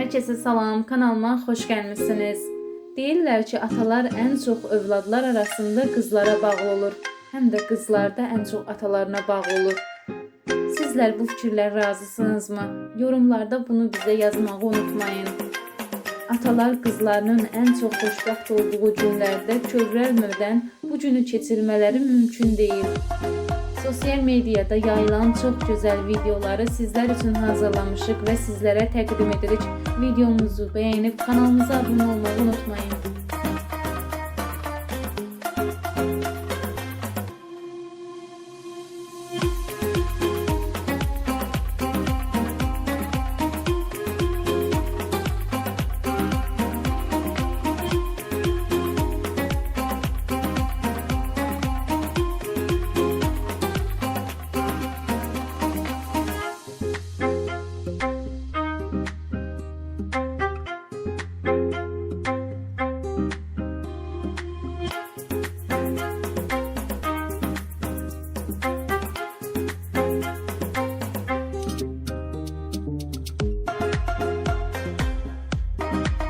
Herkese salam, kanalıma hoş gəlmisiniz. Deyirlər ki, atalar ən çox övladlar arasında qızlara bağlı olur. Həm də qızlar da ən çox atalarına bağlı olur. Sizlər bu fikirlər razısınızmı? Yorumlarda bunu bizə yazmağı unutmayın. Atalar qızlarının ən çox xoşbəxt olduğu günlərdə kövrəlmədən bu günü keçirmələri mümkün deyil. Sosial mediada yayılan çox gözəl videoları sizlər üçün hazırlamışıq və sizlərə təqdim edirik. Videomuzu bəyənib kanalımıza abunə olmağı unutmayın.